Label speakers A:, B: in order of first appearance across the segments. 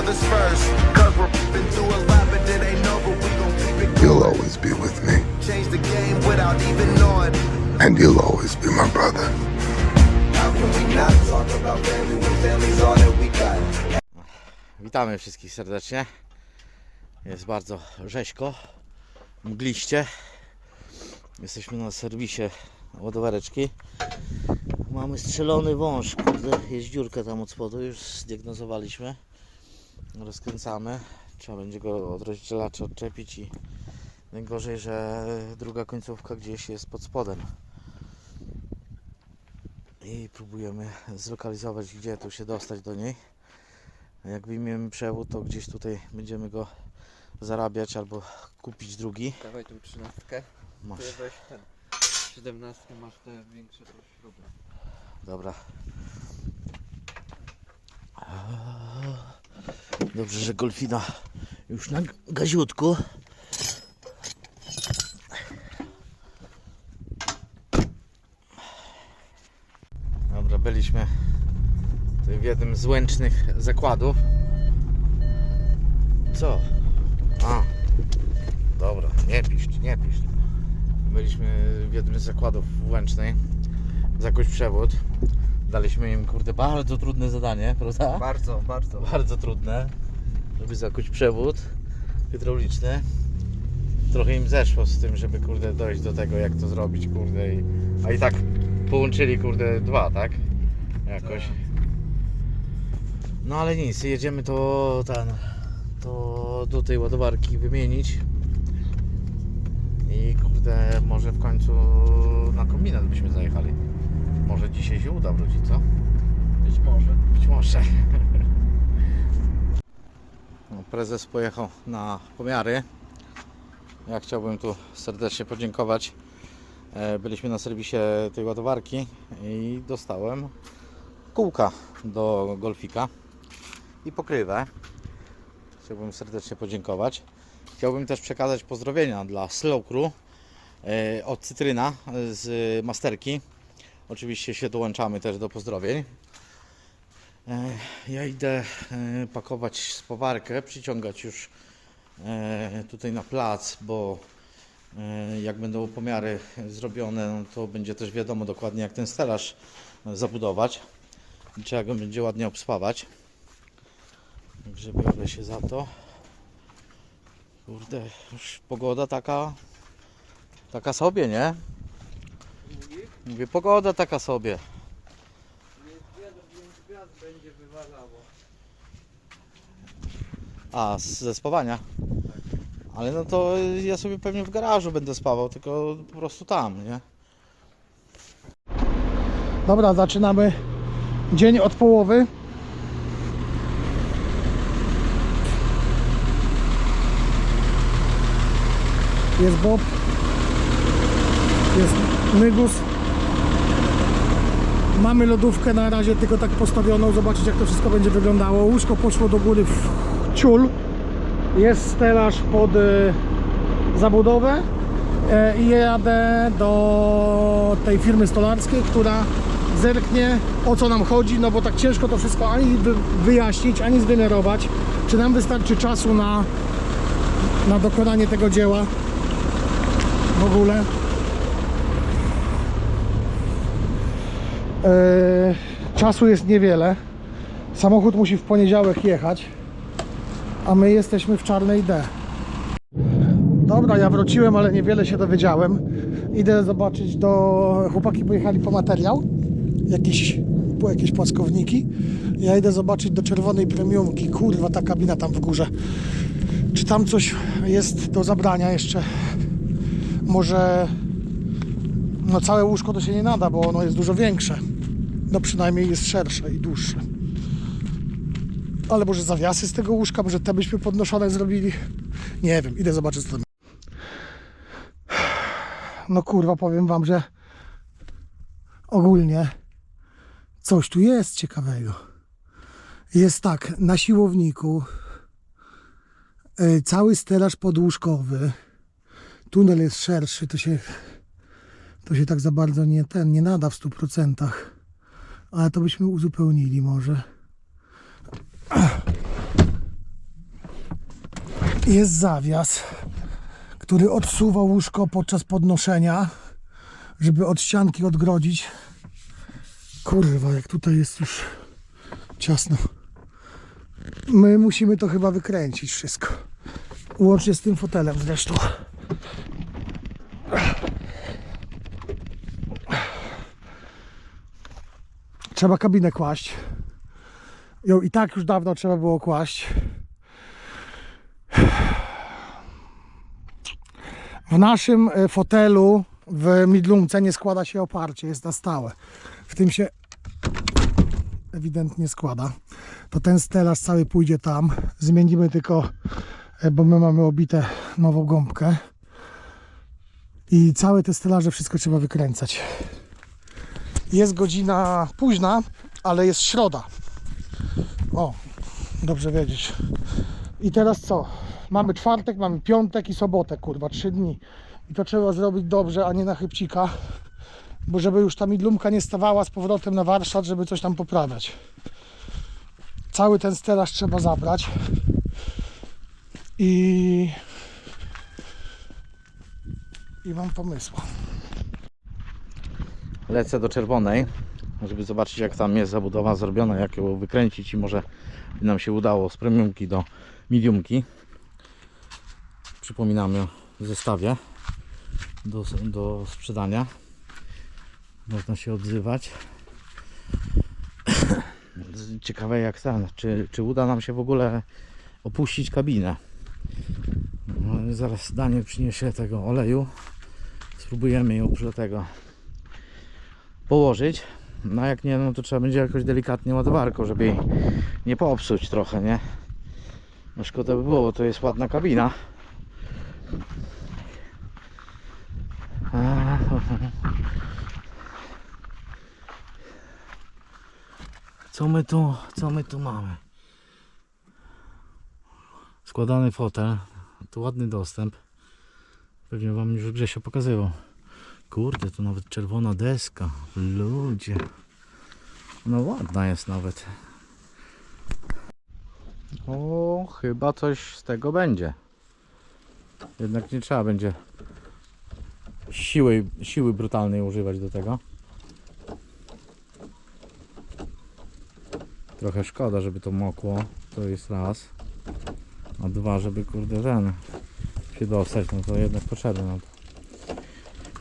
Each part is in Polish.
A: others first. Cause we're been through a lot, but it ain't over. We gon' keep it
B: You'll always be with me,
A: change the game without even knowing.
B: and you'll always be my brother.
A: How can we not talk about family when family's all that we got?
C: Witamy wszystkich serdecznie. Jest bardzo rzeźko, mgliście. Jesteśmy na serwisie ładowareczki. Mamy strzelony wąż, kurde, jest dziurka tam od spodu, już zdiagnozowaliśmy. Rozkręcamy. Trzeba będzie go od rozdzielacza odczepić i najgorzej, że druga końcówka gdzieś jest pod spodem. I próbujemy zlokalizować, gdzie tu się dostać do niej. Jak wyjmiemy przewód, to gdzieś tutaj będziemy go zarabiać albo kupić drugi.
D: Dawaj tą trzynastkę.
C: Masz.
D: Weź ten. Siedemnastkę masz te większe śruby.
C: Dobra. Dobrze, że golfina już na gaziutku. Dobra, byliśmy w jednym z łęcznych zakładów. Co? A, dobra, nie pisz, nie pisz. Byliśmy w jednym z zakładów w Łęcznej zakuć przewód. Daliśmy im, kurde, bardzo trudne zadanie, prawda?
D: Bardzo, bardzo.
C: Bardzo trudne, żeby zakuć przewód hydrauliczny. Trochę im zeszło z tym, żeby, kurde, dojść do tego, jak to zrobić, kurde. I, a i tak połączyli, kurde, dwa, tak? Jakoś. No ale nic, jedziemy to ten, to do tej ładowarki wymienić. I kurde, może w końcu na kombinat byśmy zajechali. Może dzisiaj się uda wrócić, co?
D: Być może.
C: Być może. No, prezes pojechał na pomiary. Ja chciałbym tu serdecznie podziękować. E, Byliśmy na serwisie tej ładowarki i dostałem kółka do golfika i pokrywę. Chciałbym serdecznie podziękować. Chciałbym też przekazać pozdrowienia dla Slow Crew e, od Cytryna z Masterki. Oczywiście się dołączamy też do pozdrowień. E, Ja idę e, pakować spowarkę, przyciągać już e, tutaj na plac, bo jak będą pomiary zrobione, no to będzie też wiadomo dokładnie jak ten stelaż zabudować. Trzeba go będzie ładnie obspawać. Także biorę się za to. Kurde, już pogoda taka taka sobie, nie? Mówię, pogoda taka sobie.
D: Będzie wywalało.
C: A, ze spawania. Ale no to ja sobie pewnie w garażu będę spawał, tylko po prostu tam, nie?
E: Dobra, zaczynamy dzień od połowy. Jest Bob, jest Nygus. Mamy lodówkę na razie tylko tak postawioną, zobaczyć jak to wszystko będzie wyglądało. Łóżko poszło do góry w ciul. Jest stelaż pod y, zabudowę e, i jadę do tej firmy stolarskiej, która zerknie o co nam chodzi, no bo tak ciężko to wszystko ani wy- wyjaśnić, ani zwymiarować. Czy nam wystarczy czasu na, na dokonanie tego dzieła w ogóle. Czasu jest niewiele. Samochód musi w poniedziałek jechać, a my jesteśmy w czarnej D. Dobra, ja wróciłem, ale niewiele się dowiedziałem. Idę zobaczyć do... Chłopaki pojechali po materiał. Jakieś, po jakieś płaskowniki. Ja idę zobaczyć do czerwonej premiumki. Kurwa, ta kabina tam w górze. Czy tam coś jest do zabrania jeszcze? Może... No całe łóżko to się nie nada, bo ono jest dużo większe. No przynajmniej jest szersze i dłuższe. Ale może zawiasy z tego łóżka, może te byśmy podnoszone zrobili. Nie wiem, idę zobaczyć co tam. No kurwa, powiem wam, że ogólnie coś tu jest ciekawego. Jest tak, na siłowniku y, cały stelaż podłóżkowy. Tunel jest szerszy, to się to się tak za bardzo nie ten nie nada w 100%. Ale to byśmy uzupełnili może. Jest zawias, który odsuwa łóżko podczas podnoszenia, żeby od ścianki odgrodzić. Kurwa, jak tutaj jest już ciasno. My musimy to chyba wykręcić wszystko. Łącznie z tym fotelem zresztą. Trzeba kabinę kłaść. Ją i tak już dawno trzeba było kłaść. W naszym e, fotelu w Midlumce nie składa się oparcie, jest na stałe. W tym się ewidentnie składa. To ten stelaż cały pójdzie tam. Zmienimy tylko, e, bo my mamy obite nową gąbkę. I całe te stelaże, wszystko trzeba wykręcać. Jest godzina późna, ale jest środa. O, dobrze wiedzieć. I teraz co? Mamy czwartek, mamy piątek i sobotę, kurwa, trzy dni. I to trzeba zrobić dobrze, a nie na chybcika. Bo żeby już ta midlumka nie stawała z powrotem na warsztat, żeby coś tam poprawiać. Cały ten stelaż trzeba zabrać. I... I mam pomysła.
C: Lecę do czerwonej, żeby zobaczyć jak tam jest zabudowa zrobiona, jak ją wykręcić i może nam się udało z premiumki do mediumki. Przypominamy o zestawie do, do sprzedania. Można się odzywać. Ciekawe jak ten, czy, czy uda nam się w ogóle opuścić kabinę. No, zaraz Daniel przyniesie tego oleju. Spróbujemy ją przy tego położyć. No jak nie, no to trzeba będzie jakoś delikatnie ładowarką, żeby jej nie popsuć trochę, nie? No szkoda by było, bo to jest ładna kabina. Co my tu, co my tu mamy? Składany fotel, tu ładny dostęp. Pewnie wam już Grzesio pokazywał. Kurde, to nawet czerwona deska. Ludzie. No ładna jest nawet. O, chyba coś z tego będzie. Jednak nie trzeba będzie siły, siły brutalnej używać do tego. Trochę szkoda, żeby to mokło. To jest raz. A dwa, żeby kurde ten się dostać, no to jednak potrzebne nam to.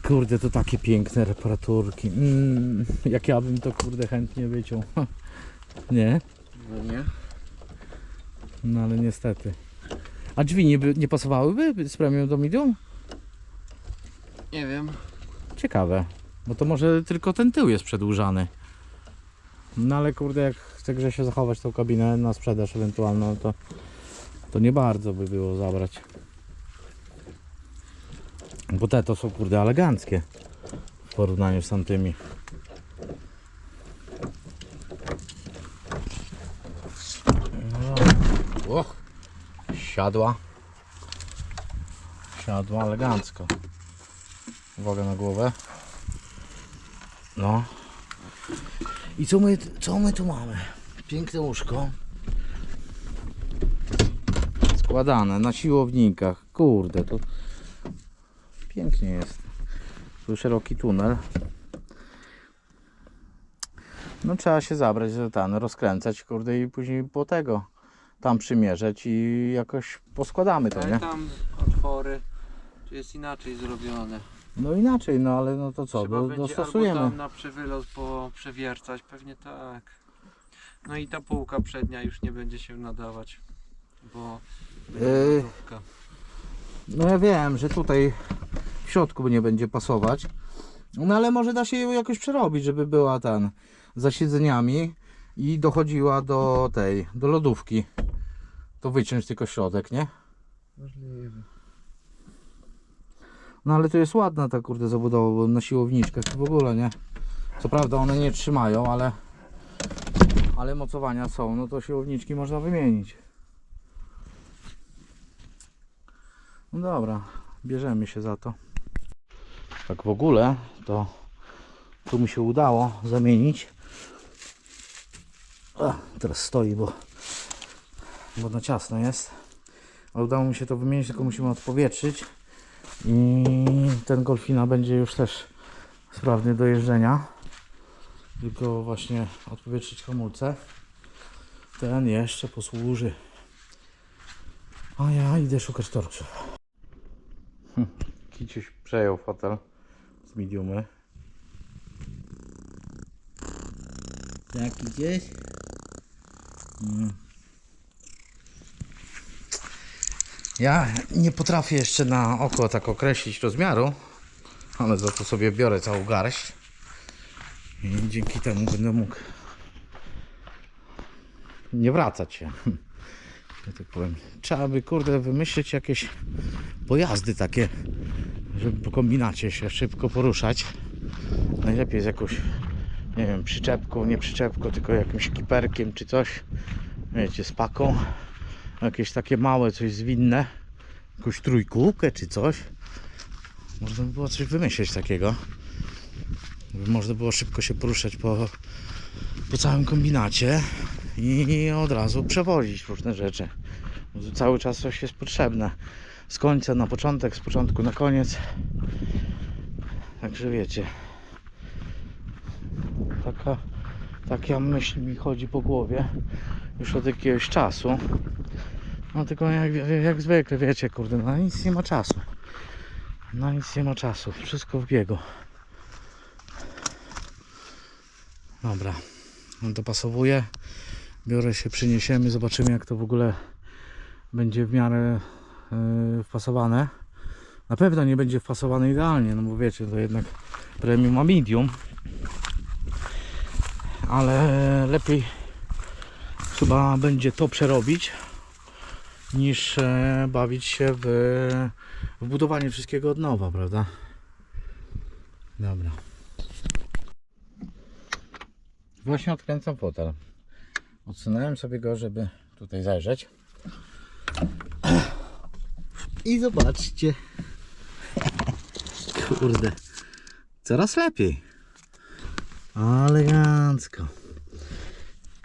C: Kurde, to takie piękne reparaturki. Mm, jak ja bym to kurde chętnie wyciął. Nie?
D: No nie?
C: No ale niestety. A drzwi nie, by- nie pasowałyby z premium do medium?
D: Nie wiem.
C: Ciekawe. Bo to może tylko ten tył jest przedłużany. No ale kurde, jak chce Grzesio zachować tą kabinę na sprzedaż ewentualną, to, to nie bardzo by było zabrać. Bo te to są kurde eleganckie w porównaniu z tamtymi. No. Och, siadła. Siadła elegancko. Uwaga na głowę. No. I co my, co my tu mamy? Piękne łóżko. Składane na siłownikach. Kurde, to pięknie jest. Tu szeroki tunel. No trzeba się zabrać za ten, rozkręcać, kurde, i później po tego tam przymierzać i jakoś poskładamy to, nie?
D: tam otwory, czy jest inaczej zrobione.
C: No inaczej, no ale no to co,
D: Trzeba
C: do,
D: będzie
C: dostosujemy.
D: albo tam na przewylot poprzewiercać, pewnie tak. No i ta półka przednia już nie będzie się nadawać, bo będzie
C: Yy. No ja wiem, że tutaj w środku nie będzie pasować. No ale może da się ją jakoś przerobić, żeby była ten za siedzeniami i dochodziła do tej, do lodówki. To wyciąć tylko środek, nie?
D: Możliwe.
C: No ale to jest ładna ta kurde zabudowa, bo na siłowniczkach to w ogóle nie. Co prawda one nie trzymają, ale ale mocowania są, no to siłowniczki można wymienić. No dobra, bierzemy się za to. Tak w ogóle to tu mi się udało zamienić. Teraz stoi, bo, bo na ciasno jest. Ale udało mi się to wymienić, tylko musimy odpowietrzyć. I ten Golfina będzie już też sprawny do jeżdżenia. Tylko właśnie odpowietrzyć hamulce. Ten jeszcze posłuży. A ja idę szukać torczów. Hm, Kiciuś przejął fotel z mediumy. Tak gdzieś? Mm. Ja nie potrafię jeszcze na oko tak określić rozmiaru, ale za to sobie biorę całą garść i dzięki temu będę mógł nie wracać się. Ja tak powiem. Trzeba by kurde wymyślić jakieś pojazdy takie, żeby po kombinacie się szybko poruszać. Najlepiej z jakąś, nie wiem, przyczepką, nie przyczepką, tylko jakimś kiperkiem czy coś. Wiecie, z paką. Jakieś takie małe, coś zwinne. Jakąś trójkółkę czy coś. Można by było coś wymyślić takiego. Żeby można było szybko się poruszać po, po całym kombinacie i od razu przewozić różne rzeczy. Cały czas coś jest potrzebne. Z końca na początek, z początku na koniec. Także wiecie. Taka, taka myśl mi chodzi po głowie już od jakiegoś czasu. No tylko jak, jak zwykle wiecie, kurde, na nic nie ma czasu. Na nic nie ma czasu. Wszystko w biegu. Dobra. Dopasowuję. Biorę się, przyniesiemy, zobaczymy jak to w ogóle będzie w miarę wpasowane. Na pewno nie będzie wpasowane idealnie, no bo wiecie, to jednak premium ma medium. Ale lepiej chyba będzie to przerobić niż e, bawić się w, w budowanie wszystkiego od nowa, prawda? Dobra. Właśnie odkręcam fotel. Odsunąłem sobie go, żeby tutaj zajrzeć. I zobaczcie. Kurde. Coraz lepiej. Elegancko.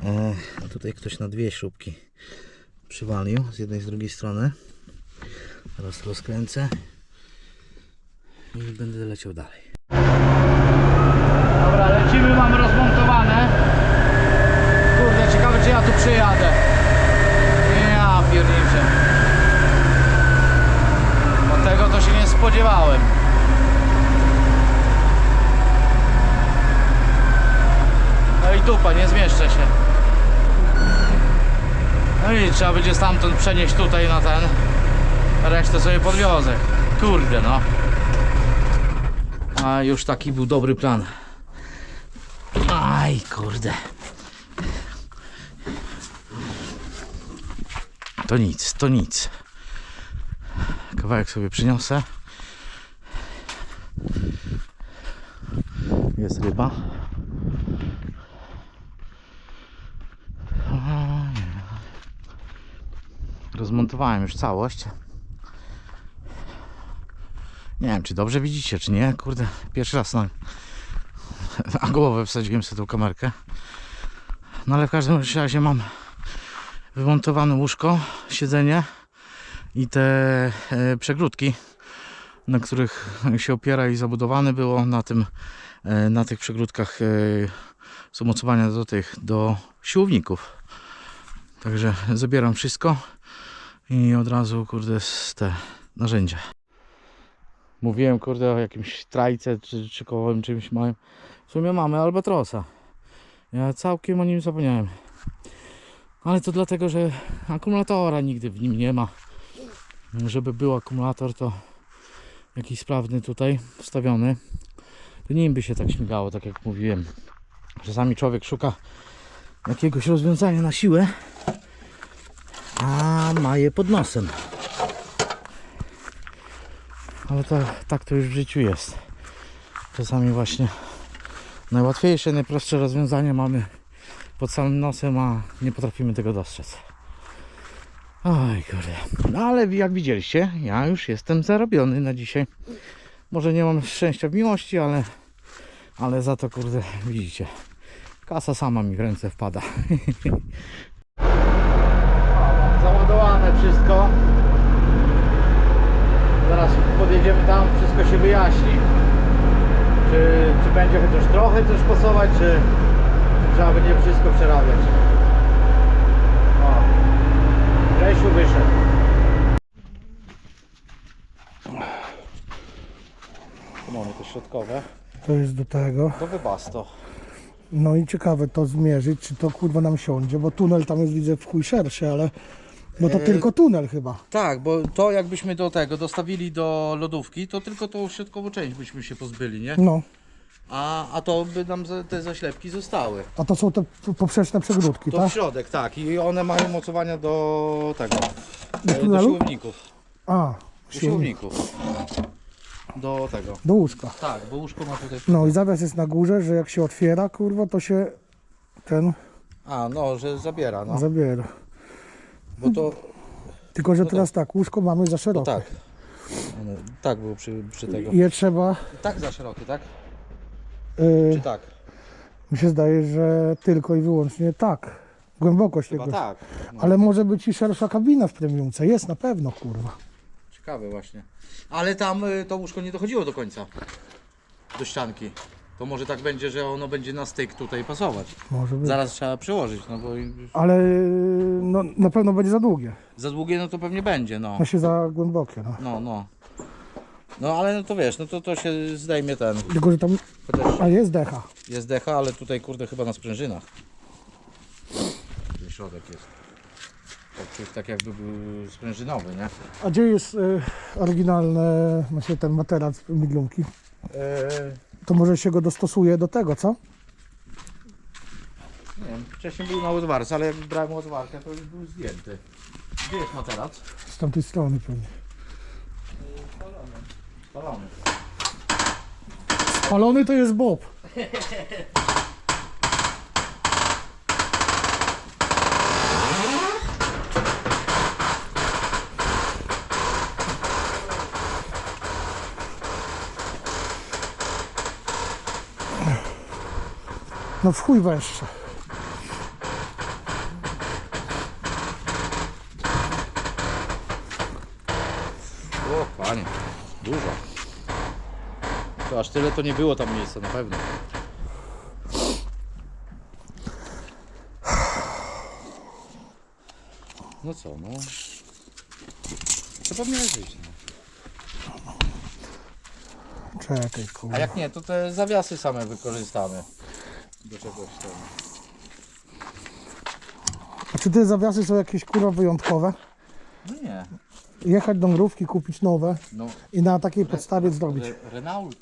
C: E, tutaj ktoś na dwie śrubki przywalił z jednej z drugiej strony. Teraz rozkręcę i będę leciał dalej. Dobra, lecimy, mamy rozmontowane. Kurde, ciekawe czy ja tu przyjadę. Ja pierniczę. Bo tego to się nie spodziewałem. No i dupa, nie zmieszczę się. No i trzeba będzie stamtąd przenieść tutaj na ten. Resztę sobie podwiozę. Kurde no. A już taki był dobry plan. Aj, kurde. To nic, to nic. Kawałek sobie przyniosę. Jest ryba. Rozmontowałem już całość. Nie wiem, czy dobrze widzicie, czy nie. Kurde, pierwszy raz na, na głowę wsadziłem sobie tą kamerkę. No ale w każdym razie mam wymontowane łóżko, siedzenie i te e, przegródki, na których się opiera i zabudowane było na tym, na tych przegródkach e, są mocowania do tych, do siłowników. Także zabieram wszystko i od razu, kurde, z te narzędzia. Mówiłem, kurde, o jakimś trajce czy, czy kołowym czymś małym. W sumie mamy albatrosa. Ja całkiem o nim zapomniałem. Ale to dlatego, że akumulatora nigdy w nim nie ma. Żeby był akumulator, to jakiś sprawny tutaj wstawiony. To nim by się tak śmigało, tak jak mówiłem. Czasami człowiek szuka jakiegoś rozwiązania na siłę, a ma je pod nosem. Ale to, tak to już w życiu jest. Czasami właśnie najłatwiejsze, najprostsze rozwiązanie mamy pod samym nosem, a nie potrafimy tego dostrzec. Oj kurde. No ale jak widzieliście, ja już jestem zarobiony na dzisiaj. Może nie mam szczęścia w miłości, ale, ale za to kurde widzicie. Kasa sama mi w ręce wpada. Załadowane wszystko. Zaraz podjedziemy tam, wszystko się wyjaśni. Czy, czy będzie chociaż trochę coś pasować, czy trzeba będzie wszystko przerabiać. O, Grzesiu wyszedł. Tu mamy te środkowe.
E: To jest do tego.
C: To wybasto.
E: No i ciekawe to zmierzyć, czy to kurwa nam siądzie, bo tunel tam jest widzę w chuj szerszy, ale... Bo to
C: Eee,
E: tylko tunel chyba.
C: Tak, bo to jakbyśmy do tego dostawili do lodówki, to tylko tą środkową część byśmy się pozbyli, nie?
E: No.
C: A, a to by nam za- te zaślepki zostały.
E: A to są te poprzeczne przegródki,
C: To
E: tak?
C: w środek, tak. I one mają mocowania do tego.
E: Do
C: e, Do
E: tunelu?
C: siłowników.
E: A,
C: Do
E: siłownik.
C: siłowników. Do tego.
E: Do łóżka.
C: Tak, bo łóżko ma tutaj.
E: No i zawias jest na górze, że jak się otwiera, kurwa, to się ten
C: A, no, że zabiera, no.
E: zabiera.
C: Bo to.
E: Tylko, że teraz tak, łóżko mamy za szerokie.
C: tak. One, tak było przy, przy tego.
E: I je trzeba,
C: Tak za szerokie, tak?
E: yy,
C: Czy tak?
E: mi się zdaje, że tylko i wyłącznie tak. Głębokość
C: Chyba
E: tego.
C: tak. No.
E: Ale może być i szersza kabina w premiumce. Jest na pewno, kurwa.
C: Ciekawe właśnie. Ale tam y, to łóżko nie dochodziło do końca. Do ścianki. To może tak będzie, że ono będzie na styk tutaj pasować.
E: Może być.
C: Zaraz trzeba przełożyć, no bo
E: Ale no, na pewno będzie za długie.
C: za długie no to pewnie będzie, no.
E: No się za głębokie, no.
C: No, no. No ale no to wiesz, no to, to się zdejmie ten.
E: Tylko, że tam,
C: Chociaż
E: a jest decha.
C: jest decha, ale tutaj kurde chyba na sprężynach. Ten środek jest. Odczuć tak jakby był sprężynowy, nie?
E: A gdzie jest y, oryginalny, właśnie ten materac miglunki?
C: Eee,
E: To może się go dostosuje do tego, co?
C: nie wiem, wcześniej był na ładwarce, ale jak brałem ładwarkę to już był zdjęty. Gdzie jest materac?
E: Z tamtej strony pewnie.
C: Spalony.
E: Spalony to jest Bob. No w chuj węższe.
C: O panie, dużo. To aż tyle to nie było tam miejsca na pewno. No co, no. Pewnie leżyć. No.
E: Czekaj,
C: A
E: kurwa.
C: jak nie, to te zawiasy same wykorzystamy. Do czegoś tam.
E: A czy te zawiasy są jakieś kurwa wyjątkowe?
C: No nie.
E: Jechać do mrówki, kupić nowe
C: No,
E: i na takiej podstawie zrobić.
C: Re Renault.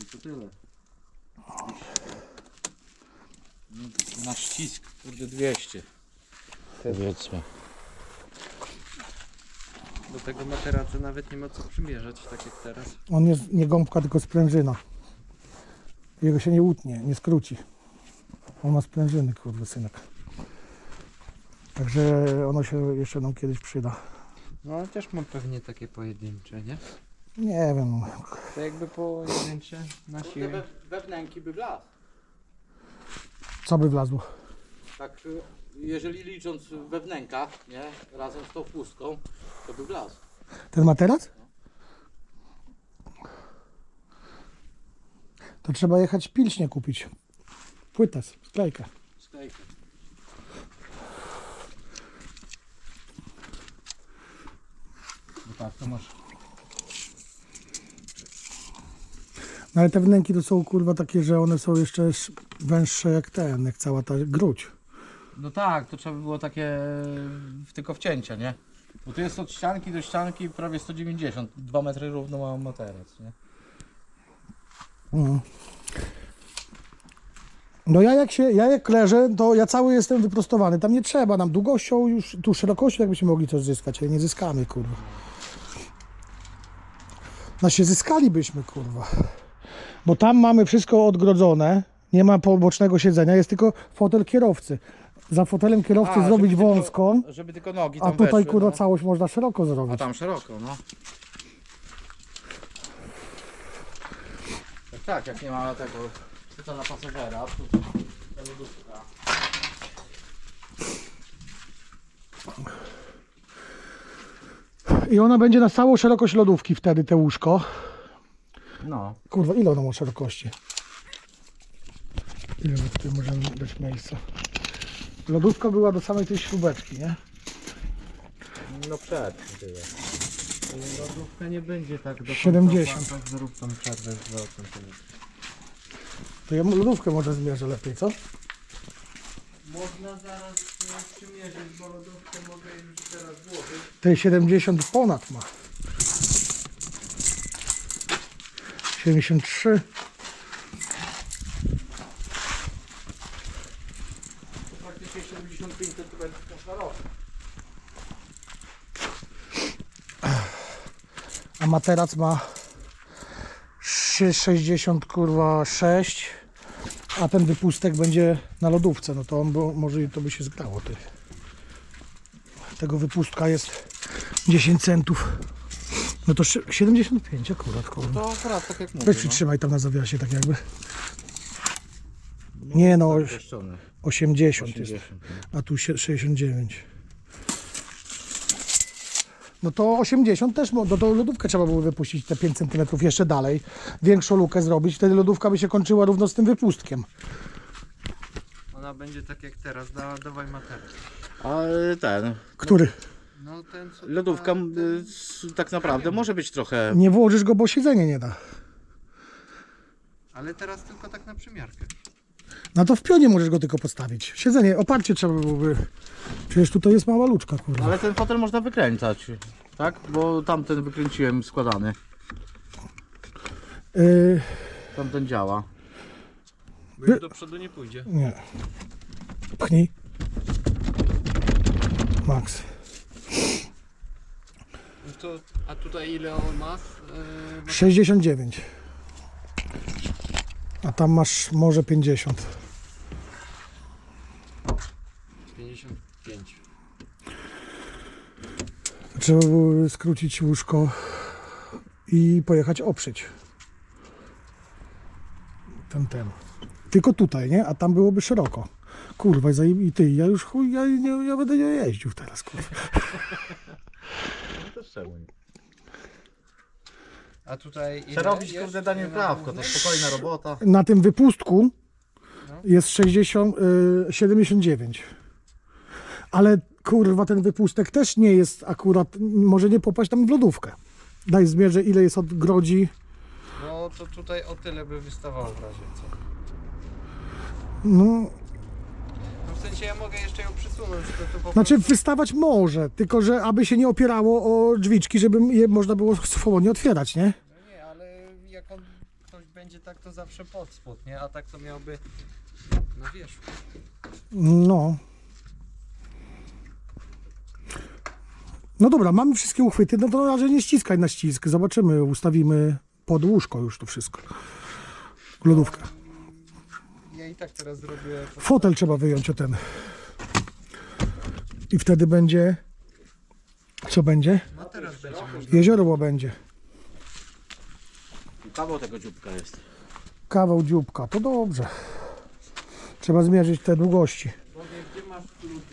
C: I to tyle. No, Na ścisk, kurde 200. Powiedzmy.
D: Do tego materaca nawet nie ma co przymierzać, tak jak teraz.
E: On jest nie gąbka, tylko sprężyna. Jego się nie utnie, nie skróci. On ma sprężyny, kurwa, synek. Także ono się jeszcze nam kiedyś przyda.
D: No ale też mam pewnie takie pojedyncze, nie?
E: Nie wiem.
D: To jakby pojedyncze na siłę.
C: wewnęki by wlazł.
E: Co by wlazło?
C: Tak, y, jeżeli licząc we wnękach, nie, razem z tą pustką, to by wlazł.
E: Ten materac? To trzeba jechać pilśnie kupić. Płytę, sklejkę.
C: Sklejkę. No tak, to masz.
E: No ale te wnęki to są kurwa takie, że one są jeszcze sz- węższe jak ten, jak cała ta gruć.
C: No tak, to trzeba by było takie tylko wcięcia, nie? Bo tu jest od ścianki do ścianki prawie 190, 2 metry równo ma materac, nie?
E: Mm. No ja jak się, ja jak leżę, to ja cały jestem wyprostowany. Tam nie trzeba, nam długością już, tu szerokością jakbyśmy mogli coś zyskać, ale nie zyskamy, kurwa. No się zyskalibyśmy, kurwa. Bo tam mamy wszystko odgrodzone, nie ma pobocznego siedzenia, jest tylko fotel kierowcy. Za fotelem kierowcy
C: A,
E: zrobić
C: żeby tylko-
E: wąską,
C: Żeby tylko nogi
E: a tutaj,
C: weszły,
E: kurwa,
C: no.
E: całość można szeroko
C: A
E: zrobić.
C: tam szeroko, no. Tak, jak nie ma tego fotela pasażera, to ta lodówka.
E: I ona będzie na całą szerokość lodówki wtedy, te łóżko.
C: No.
E: Kurwa, ile ono ma szerokości? Ile my tutaj możemy dać miejsca? Lodówka była do samej tej śrubeczki, nie?
C: No przed. tyle.
D: Lodówka nie będzie tak do
E: 70.
D: końca, zrób tą przerwę z 2 cm.
E: To ja lodówkę może zmierzę lepiej, co?
D: Można zaraz e, przymierzyć, bo lodówkę mogę już teraz włożyć.
E: Tej 70 ponad ma. 73.
C: Praktycznie 75 cm można robić.
E: A materac ma 60 kurwa 6. A ten wypustek będzie na lodówce, no to on bo, może to by się zgrało ty. Tego wypustka jest 10 centów. No to szy- 75 akurat kurwa.
C: To akurat tak jak mówię.
E: Weź przytrzymaj tam na zawiasie tak jakby. Nie no,
C: no. Zeszczony.
E: 80 jest.
C: 80.
E: a tu sie- 69. No to 80 też, no to lodówkę trzeba było wypuścić te 5 cm jeszcze dalej, większą lukę zrobić, wtedy lodówka by się kończyła równo z tym wypustkiem.
D: Ona będzie tak jak teraz, da, dawaj materiał.
C: A ten.
E: Który?
D: No ten co
C: Lodówka y, s- tak naprawdę może być trochę.
E: Nie włożysz go, bo siedzenie nie da.
D: Ale teraz tylko tak na przymiarkę.
E: No to w pionie możesz go tylko postawić. Siedzenie, oparcie trzeba byłoby. Przecież tutaj jest mała luczka, kurwa.
C: Ale ten fotel można wykręcać. Tak? Bo tamten wykręciłem składany.
E: Yy,
C: Tamten działa.
D: Bo już do przodu nie pójdzie.
E: nie. Pchnij. Max.
D: No to, a tutaj ile on ma? Yy,
E: 69. A tam masz może 50.
D: 55.
E: Trzeba było skrócić łóżko i pojechać oprzeć. Ten, ten. Tylko tutaj, nie? A tam byłoby szeroko. Kurwa, i ty, ja już chuj, ja, nie, ja będę nie jeździł teraz, kurwa.
C: To czemu nie?
D: A tutaj ile
C: Przerobić
D: jest?
C: kurde danie
D: Na
C: prawko, to spokojna robota.
E: Na tym wypustku
D: No.
E: jest 60, y, 79. Ale kurwa, ten wypustek też nie jest akurat, może nie popaść tam w lodówkę. Daj zmierzę, ile jest od grodzi.
D: No to tutaj o tyle by wystawało w razie co.
E: No,
D: sensie ja mogę jeszcze ją przysunąć, to, to po
E: Znaczy wystawać może, tylko że aby się nie opierało o drzwiczki, żeby je można było swobodnie otwierać, nie?
D: No nie, ale jak on ktoś będzie tak, to zawsze pod spód, nie? A tak to miałby na wierzchu.
E: No. No dobra, mamy wszystkie uchwyty, no to na razie nie ściskaj na ścisk. Zobaczymy, ustawimy pod łóżko już to wszystko. Lodówkę.
D: I tak teraz zrobię...
E: Fotel trzeba wyjąć o ten. I wtedy będzie... Co będzie?
D: No teraz będzie można.
E: Jezioro będzie.
C: Kawał tego dzióbka jest.
E: Kawał dzióbka, to dobrze. Trzeba zmierzyć te długości.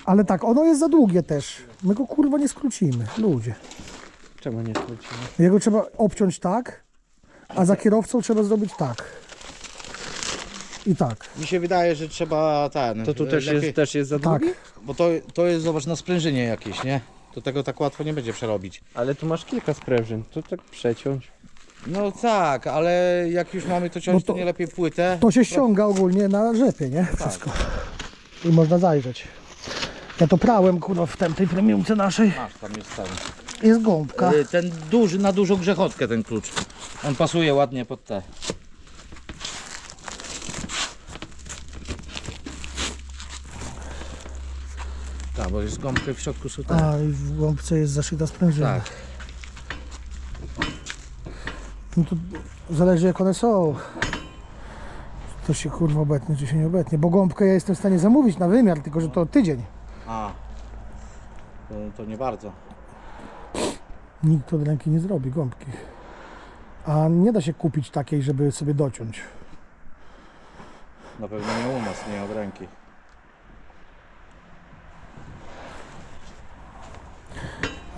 E: Ale tak, ono jest za długie też. My go kurwa nie skrócimy, ludzie.
D: Czemu nie skrócimy?
E: Jego trzeba obciąć tak, a za kierowcą trzeba zrobić tak. I tak.
C: Mi się wydaje, że trzeba ten.
D: To tu też
C: lepiej-
D: jest, też jest za
E: Tak.
D: długi?
C: Bo to, to jest, zobacz, na sprężynie jakieś, nie? To tego tak łatwo nie będzie przerobić.
D: Ale tu masz kilka sprężyn, to tak przeciąć.
C: No tak, ale jak już mamy to ciąć,
E: No to-
C: to nie lepiej płytę.
E: To się ściąga ogólnie na rzepie, nie? Wszystko. I można zajrzeć. Ja to prałem kurwa w tem, tej premiumce naszej.
C: Masz, tam jest ten.
E: Jest gąbka.
C: Y, Ten duży, na dużą grzechotkę ten klucz. On pasuje ładnie pod te. Tak, bo jest gąbka w środku są te.
E: A i w gąbce jest zaszyta sprężyna.
C: Tak.
E: No to zależy jak one są. To się kurwa obetnie, czy się nie obetnie. Bo gąbkę ja jestem w stanie zamówić na wymiar, tylko że to tydzień.
C: A. To, to nie bardzo.
E: Nikt od ręki nie zrobi gąbki. A nie da się kupić takiej, żeby sobie dociąć.
C: Na pewno nie u nas, nie od ręki.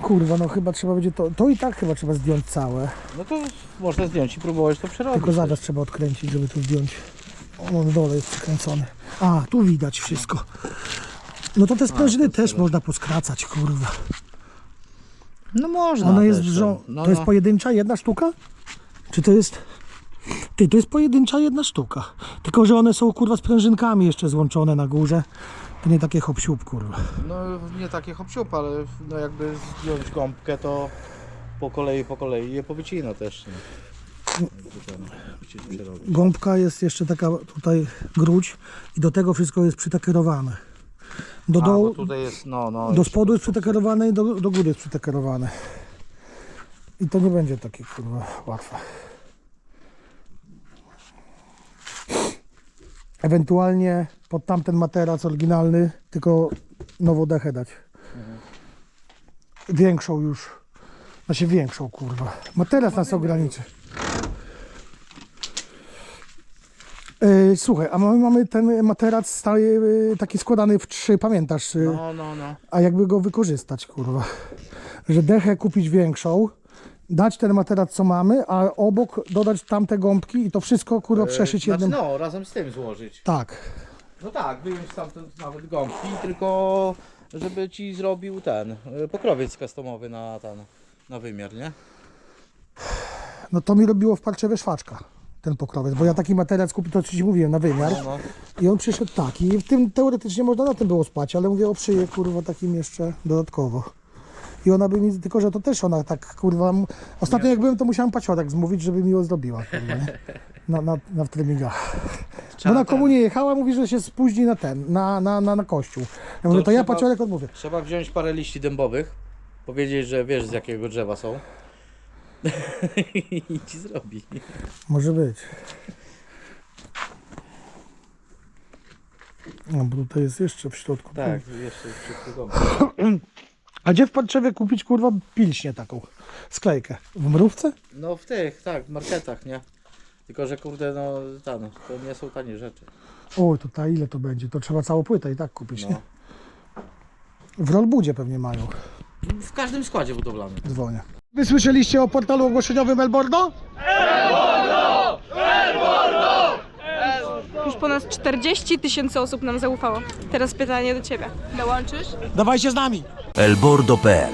E: Kurwa, no chyba trzeba będzie to. To i tak chyba trzeba zdjąć całe.
C: No to można zdjąć i próbować to przerobić.
E: Tylko zaraz trzeba odkręcić, żeby tu zdjąć. O, na dole jest przykręcony. A, tu widać wszystko. No to te sprężyny też można poskracać, kurwa.
C: No można
E: Ona jest
C: też,
E: wrzo...
C: no,
E: To jest
C: no.
E: pojedyncza jedna sztuka? Czy to jest... Ty, to jest pojedyncza jedna sztuka. Tylko, że one są kurwa z prężynkami jeszcze złączone na górze. To nie takie hop kurwa.
C: No nie takie hop ale no jakby zdjąć gąbkę to po kolei, po kolei je powycina też. Nie?
E: Gąbka jest jeszcze taka tutaj gruć i do tego wszystko jest przytakerowane. Do
C: A,
E: dołu,
C: tutaj jest, no, no.
E: do spodu jest przytakerowane i do, do góry jest przytakerowane. I to nie będzie takie kurwa łatwe. Ewentualnie pod tamten materac oryginalny, tylko nową dechę dać. Większą już. Znaczy większą kurwa. Materac nas ograniczy. E, słuchaj, a my mamy ten materac stały, e, taki składany w trzy, pamiętasz? e,
C: No, no, no.
E: a jakby go wykorzystać, kurwa. Że dechę kupić większą, dać ten materac, co mamy, a obok dodać tamte gąbki i to wszystko, kurwa, przeszyć
C: Znaczy,
E: jednym...
C: no, razem z tym złożyć.
E: Tak.
C: No tak, wyjąć stamtąd nawet gąbki, tylko żeby ci zrobił ten y, pokrowiec customowy na ten, na wymiar, nie?
E: No to mi robiło w Parczewie szwaczka, ten pokrowiec, bo ja taki materac kupił, to ci mówiłem, na wymiar
C: No, no.
E: i on przyszedł taki i w tym teoretycznie można na tym było spać, ale mówię o szyję, kurwa, takim jeszcze dodatkowo. I ona by mi, tylko że to też ona tak, kurwa, ostatnio jak byłem, to musiałem paciorek zmówić, żeby miło zrobiła, kurwa, nie? Na, na, na wtrymiga. Bo na komunię jechała, mówi, że się spóźni na ten, na, na, na, na kościół. Ja mówię, to ja
C: trzeba-
E: paciorek odmówię.
C: Trzeba wziąć parę liści dębowych, powiedzieć, że wiesz z jakiego drzewa są. I ci zrobi.
E: Może być. No, bo tutaj jest jeszcze w środku.
C: Tak, jeszcze wszystko gąbki.
E: A gdzie w Parczewie kupić, kurwa, pilśnie taką sklejkę? W mrówce?
C: No w tych, tak, w marketach, nie? Tylko, że kurde, no tam, to nie są tanie rzeczy.
E: Oj, to ta ile to będzie? To trzeba całą płytę i tak kupić,
C: No.
E: nie? W Rollbudzie pewnie mają.
C: W każdym składzie budowlanym.
E: Dzwonię. Wy słyszeliście o portalu ogłoszeniowym Elbordo?
F: Już ponad 40 tysięcy osób nam zaufało. Teraz pytanie do Ciebie. Dołączysz?
E: Dawajcie z nami!
G: elbordo.pl